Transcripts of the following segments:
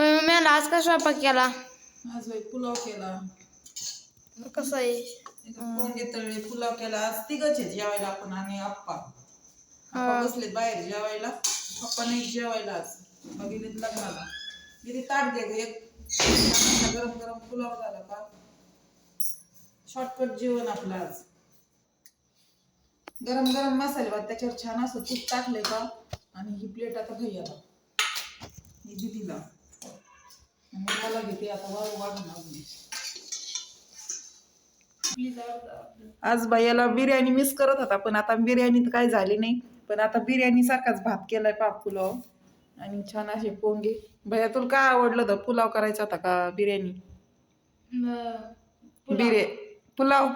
Mummy आज का स्वयंपाक केला? आज बाई पुलाव केला. कसं आहे? इथं पोंगे तळले पुलाव केला. आज तिघच आहे जेवायला आपण आणि आप्पा. आप्पा बसले बाहेर जेवायला. पप्पा नाही जेवायला आज. मग गेलीत लग्नाला. गेली ताट घे ग एक. छान गरम गरम पुलाव झाला का? शॉर्टकट जेवण आपलं आज. गरम गरम मसाले भात त्याच्यावर छान असं तूप टाकले का? आणि ही प्लेट आता भैयाला. ही दिदीला. आणि मला घेते आता वाढ वाढून अजून आज भैयाला बिर्याणी मिस करत होता पण आता बिर्याणी तर काही झाली नाही. पण आता बिर्याणी सारखाच भात केलाय पाप पुलाव आणि छान असे पोंगे. भैया तुला काय आवडलं होतं? पुलाव करायचा होता का बिर्याणी? बिर्या पुलाव.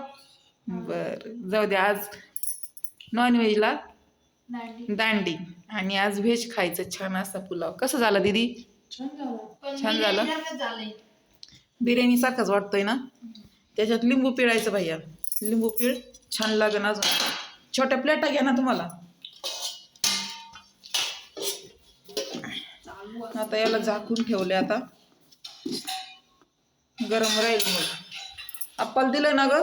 बर जाऊ दे आज नॉन व्हेजला दांडी. आणि आज व्हेज खायचं छान असा पुलाव. कसं झालं दीदी? छान झालं. बिर्याणी सारखाच वाटतोय ना? त्याच्यात लिंबू पिळायचं भैया. लिंबू पिळ छान लागन अजून. छोट्या प्लेटा घ्या ना तुम्हाला. आता याला झाकून ठेवले आता. गरम राहील मग. अप्पाला दिलं ना ग?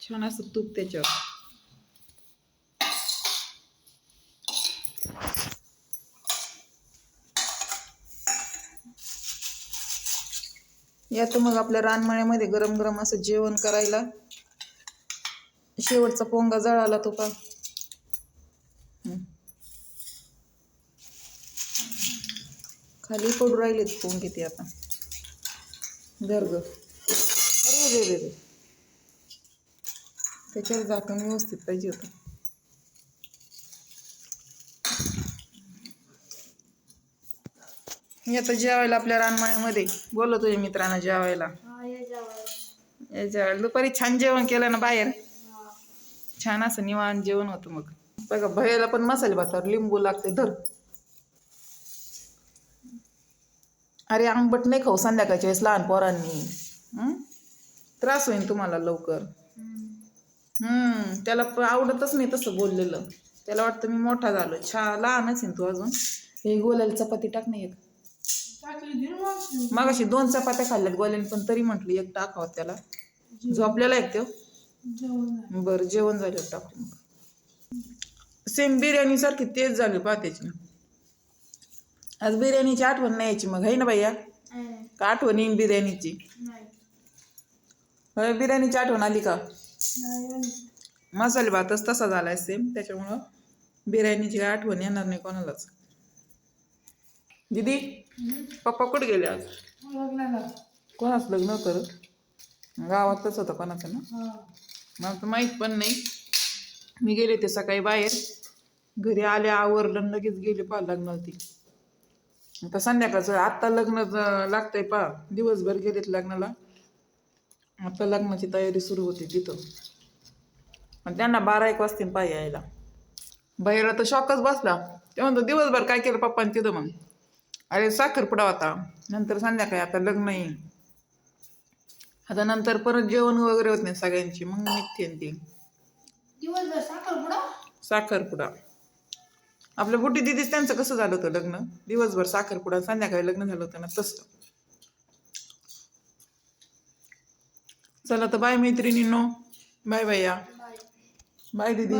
छान असं तूप त्याच्यावर. यात मग आपल्या रानमाळ्यामध्ये गरम गरम असं जेवण करायला. शेवटचा पोंगा जळाला तो का? खाली पडू राहिलेत पोंगे ते आता. दर्ग अरे रे रे रे त्याच्यावर झाकण व्यवस्थित पाहिजे होतं. मी आता जेवायला आपल्या रानमळ्यामध्ये. बोललो तुझ्या मित्रांना जेवायला. या जेवायला. दुपारी छान जेवण केलं ना बाहेर. छान असं निवांत जेवण होतं मग. बघा भयाला पण मसाले भातावर लिंबू लागते धर. अरे आंबट नाही खाऊ संध्याकाळच्या वेळेस लहान पोरांनी. हं? त्रास होईल तुम्हाला लवकर. हम्म त्याला आवडतच नाही तसं बोललेलं. त्याला वाटतं मी मोठा झालो छा लहानच आहे तू अजून. हे गोल्याला चपाती टाक नाही एक. मग अशी दोन चपात्या खाल्ल्यात गोल्याने पण तरी म्हटलं एक टाकावं त्याला. झोपलेला एक तो? बरं जेवण झालं टाकू मग. सेम बिर्याणी सारखी तेच झाली पहा त्याची. आज बिर्याणीची आठवण नाही यायची मग है ना भैया? का आठवण येईन बिर्याणीची? होय बिर्याणीची आठवण आली का? मसाले भातच तसा झालाय सेम त्याच्यामुळं बिर्याणीची आठवण येणार नाही कोणालाच. दीदी पप्पा कुठे गेले आज? कोणाच लग्न करत? गावातच होतं कोणाचं ना? मला तर माहीत पण नाही. मी गेले ते सकाळी बाहेर. घरी आले आवरलं लगेच गेले पा लग्नाला ती आता संध्याकाळचं आत्ता लग्न लागतंय पा दिवसभर गेलेत लग्नाला. आता लग्नाची तयारी सुरू होती तिथं. आणि त्यांना बारा एक वाजतील पाय यायला. बाहेर तर शॉकच बसला. ते म्हणतो दिवसभर काय केलं पप्पाने तिथं मग अरे साखरपुडा होता. नंतर संध्याकाळी आता लग्न येईल. आता नंतर परत जेवण वगैरे होत नाही सगळ्यांची मग निघते ती. दिवसभर साखरपुडा साखरपुडा आपल्या बुटी दिदीच त्यांचं कसं झालं होतं लग्न? दिवसभर साखरपुडा संध्याकाळी लग्न झालं होतं ना तसं. चला तर बाय मैत्रिणींनो. बाय भैया. बाय. दीदी.